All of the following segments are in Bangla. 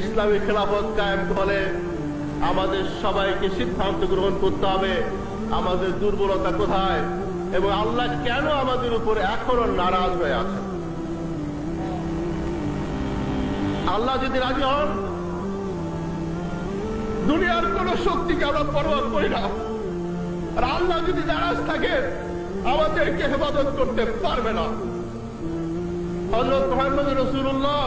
ইসলামী খেলাফত কায়েম করে আমাদের সবাইকে সিদ্ধান্ত গ্রহণ করতে হবে, আমাদের দুর্বলতা কোথায় এবং আল্লাহ কেন আমাদের উপরে এখনও নারাজ হয়ে আছে আল্লাহ যদি রাজি হন, দুনিয়ার কোন শক্তিকে আমরা পরোয়া করি না। আর আল্লাহ যদি নারাজ থাকে আমাদেরকে হেফাজত করতে পারবে না। হজরত মোহাম্মদ রসুল্লাহ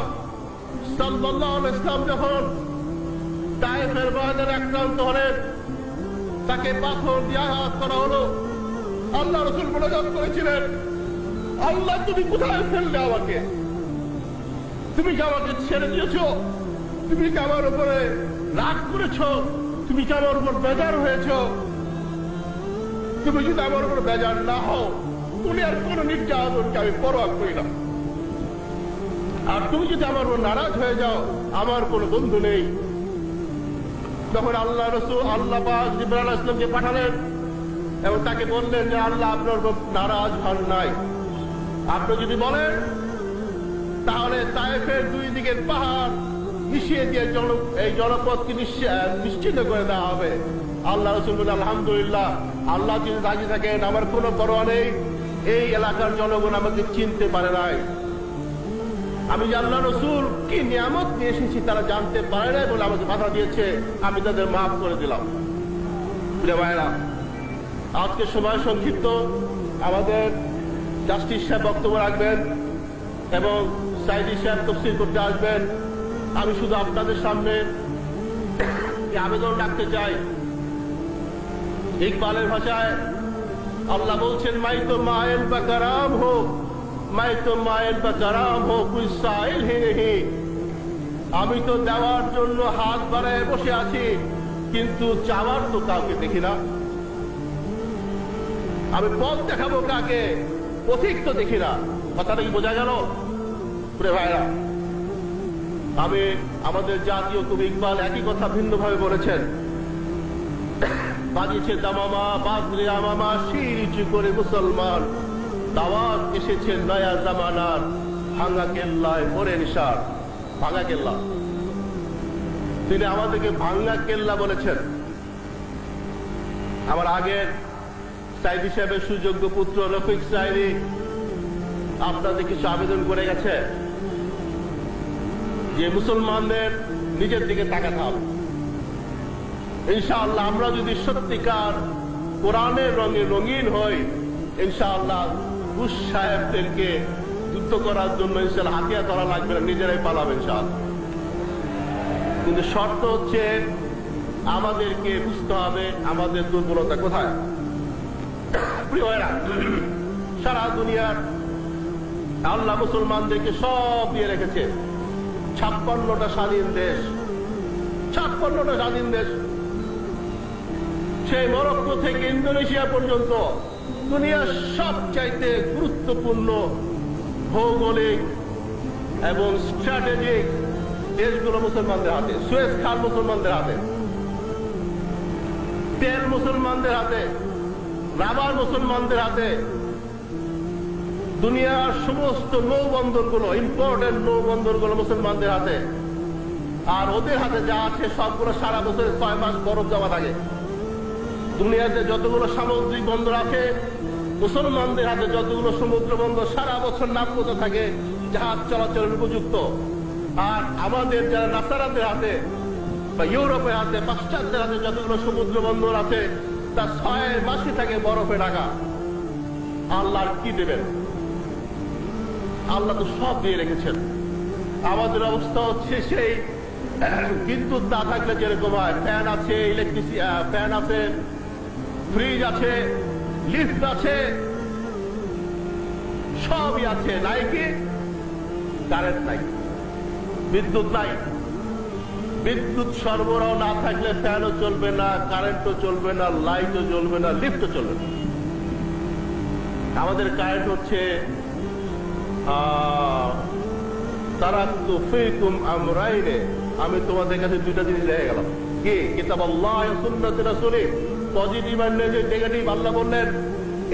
তাকে পাথর দিয়ে আঘাত করা হলো, আল্লাহ রসুল মনোযোগ করেছিলেন, আল্লাহ তুমি কোথায় ফেললে আমাকে? তুমি কি আমাকে ছেড়ে দিয়েছ? তুমি কি আমার উপরে রাগ করেছ? তুমি কি আমার উপর বেজার হয়েছ? তুমি যদি আমার উপর বেজার না হও আর কোন নির্যাতনকে আমি পরোয়া করি না। আর তুমি যদি আমার নারাজ হয়ে যাও, আমার কোনো বন্ধু নেই। তখন আল্লাহ রসুল, আল্লাহ পাক ইসলামকে পাঠালেন এবং তাকে বললেন যে, আল্লাহ আপনার নারাজ হন নাই। আপনি যদি বলেন, তাহলে তায়েফের দুই দিকের পাহাড় মিশিয়ে দিয়ে জন, এই জনপদকে নিশ্চি- নিশ্চিন্ত করে দেওয়া হবে। আল্লাহ রসুল আলহামদুলিল্লাহ, আল্লাহ যদি রাজি থাকেন, আমার কোনো পরোয়া নেই। এই এলাকার জনগণ আমাকে চিনতে পারে নাই। আমি যে আল্লাহ রসুল, কি নিয়ামত নিয়ে এসেছি তারা জানতে পারে নাই বলে আমাকে বাধা দিয়েছে, আমি তাদের মাফ করে দিলাম। আজকে সময় সংক্ষিপ্ত, আমাদের জাস্টিস সাহেব বক্তব্য রাখবেন এবং সাইদি সাহেব তফসিল করতে আসবেন। আমি শুধু আপনাদের সামনে আবেদন রাখতে চাই। ইকবালের ভাষায়, আল্লাহ বলছেন মাই তো মায়ের বা কারাম হোক। মাই তো মায়ের বা কারাম হোক সাইল হে হে আমি তো দেওয়ার জন্য হাত বাড়ায় বসে আছি কিন্তু চাওয়ার তো কাউকে দেখি না আমি পথ দেখাবো কাকে পথিক তো দেখি না কথাটা কি বোঝা গেল ভাইরা আমি আমাদের জাতীয় কবি ইকবাল একই কথা ভিন্নভাবে বলেছেন বাজিছে দামামা বাজরে আমামা শির ইচু করে মুসলমান দাওয়াত এসেছে নয়া জামানার ভাঙা কেল্লায় নিশার। ভাঙা কেল্লা। তিনি আমাদেরকে কেল্লা বলেছেন। আমার আগের সাইদি সুযোগ্য পুত্র রফিক সাইদি আপনাদের কিছু আবেদন করে গেছে যে মুসলমানদের নিজের দিকে তাকাতে হবে। ইনশাআল্লাহ আমরা যদি সত্যিকার কোরআনের রঙে রঙিন হই, ইনশাআল্লাহ বুশ সাহেবদেরকে যুদ্ধ করার জন্য ইনশাআল্লাহ হাতিয়ার ধরা লাগবে না, নিজেরাই পালাবে ইনশাআল্লাহ। কিন্তু শর্ত হচ্ছে আমাদেরকে বুঝতে হবে আমাদের দুর্বলতা কোথায়। সারা দুনিয়ার আল্লাহ মুসলমানদেরকে সব দিয়ে রেখেছে। ছাপ্পান্নটা স্বাধীন দেশ, ছাপ্পান্নটা স্বাধীন দেশ। সেই মরক্কো থেকে ইন্দোনেশিয়া পর্যন্ত দুনিয়ার সবচাইতে গুরুত্বপূর্ণ ভৌগোলিক এবং স্ট্র্যাটেজিক দেশগুলো মুসলমানদের হাতে। সুয়েজ খাল মুসলমানদের হাতে। তেল মুসলমানদের হাতে। রাবার মুসলমানদের হাতে। দুনিয়ার সমস্ত নৌবন্দরগুলো ইম্পর্টেন্ট নৌবন্দরগুলো মুসলমানদের হাতে। আর ওদের হাতে যা আছে সবগুলো সারা বছর ছয় মাস বরফ জমা থাকে। দুনিয়াতে যতগুলো সামুদ্রিক বন্দর আছে, মুসলমানদের হাতে যতগুলো সমুদ্র বন্দর সারা বছর নাব্যত থাকে, জাহাজ চলাচলের উপযুক্ত। আর আমাদের যারা নাসারাদের হাতে বা ইউরোপের হাতে, পাশ্চাত্যের হাতে যতগুলো সমুদ্র বন্দর আছে, তা ছয় মাসে থাকে বরফে ঢাকা। আল্লাহ কি দেবেন? আল্লাহ তো সব দিয়ে রেখেছেন। আমাদের অবস্থা হচ্ছে সেই, বিদ্যুৎ না থাকলে যেরকম হয় ফ্যান আছে ইলেকট্রিসি ফ্যান আছে ফ্রিজ আছে লিফট আছে, সবই আছে। নাই কারেন্ট নাই। বিদ্যুৎ নাই। বিদ্যুৎ সরবরাহ না থাকলে ফ্যানও চলবে না, কারেন্টও চলবে না, লাইটও জ্বলবে না, লিফটও চলবে না। আমাদের কারেন্ট হচ্ছে আমি তোমাদের কাছে দুইটা জিনিস রেখে গেলাম। কি? কিতাব আল্লাহ সুন্নাত রাসূলিন। পজিটিভ আর নেগেটিভ আল্লাহ বললেন,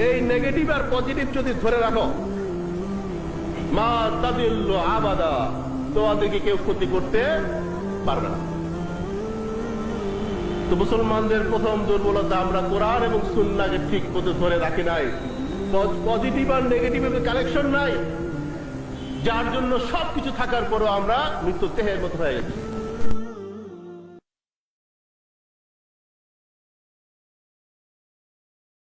এই নেগেটিভ আর পজিটিভ যদি ধরে রাখো, মা তাদিল্লু আবাদা, তোমাদেরকে কেউ ক্ষতি করতে পারবে না। তো মুসলমানদের প্রথম দুর্বলতা আমরা কোরআন এবং সুন্নাকে ঠিক মতো ধরে রাখি নাই। পজিটিভ আর নেগেটিভ কালেকশন নাই। যার জন্য সবকিছু থাকার পরও আমরা মৃত্যু দেহের মতো হয়ে গেছি।